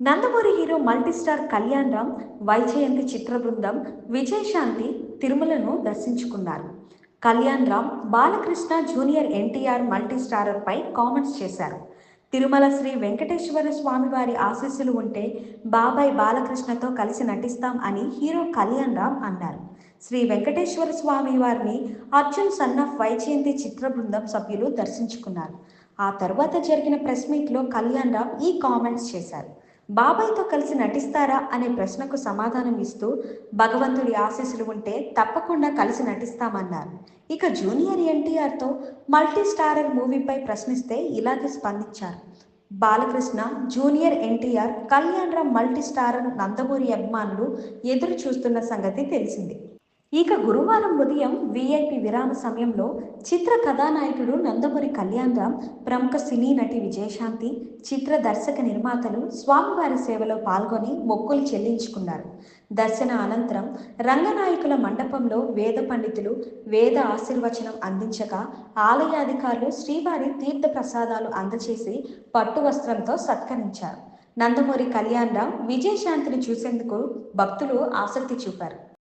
Nandamuri hero multistar Kalyan Ram Vyjayanthi చిత్ర బృందం విజయశాంతి తిరుమలను దర్శించుకున్నారు. కళ్యాణ్ రామ్ బాలకృష్ణ జూనియర్ ఎన్టీఆర్ మల్టీస్టారర్ పై కామెంట్స్ చేశారు. తిరుమల శ్రీ వెంకటేశ్వర స్వామి వారి ఆశీస్సులు ఉంటే బాబాయ్ బాలకృష్ణతో కలిసి నటిస్తాం అని హీరో కళ్యాణ్ రామ్ అన్నారు. శ్రీ వెంకటేశ్వర స్వామి వారిని అర్జున్ సన్నఫ్ వైజయంతి చిత్ర బృందం సభ్యులు దర్శించుకున్నారు. ఆ తర్వాత జరిగిన ప్రెస్ మీట్లో కళ్యాణ్ రామ్ ఈ కామెంట్స్ చేశారు. బాబాయ్తో కలిసి నటిస్తారా అనే ప్రశ్నకు సమాధానం ఇస్తూ భగవంతుడి ఆశీస్సులు ఉంటే తప్పకుండా కలిసి నటిస్తామన్నారు. ఇక జూనియర్ ఎన్టీఆర్తో మల్టీ స్టారర్ మూవీపై ప్రశ్నిస్తే ఇలాగే స్పందించారు. Balakrishna junior NTR Kalyan Ram multi starrer Nandamuri అభిమానులు ఎదురు చూస్తున్న సంగతి తెలిసింది. ఇక గురువారం ఉదయం విఐపి విరామ సమయంలో చిత్ర కథానాయకుడు నందమూరి కళ్యాణ్ రామ్ ప్రముఖ సినీ నటి విజయశాంతి చిత్ర దర్శక నిర్మాతలు స్వామివారి సేవలో పాల్గొని మొక్కులు చెల్లించుకున్నారు. దర్శన అనంతరం రంగనాయకుల మండపంలో వేద పండితులు వేద ఆశీర్వచనం అందించగా ఆలయాధికారులు శ్రీవారి తీర్థ ప్రసాదాలు అందచేసి పట్టు వస్త్రంతో సత్కరించారు. నందమూరి కళ్యాణ్ రామ్ విజయశాంతిని చూసేందుకు భక్తులు ఆసక్తి చూపారు.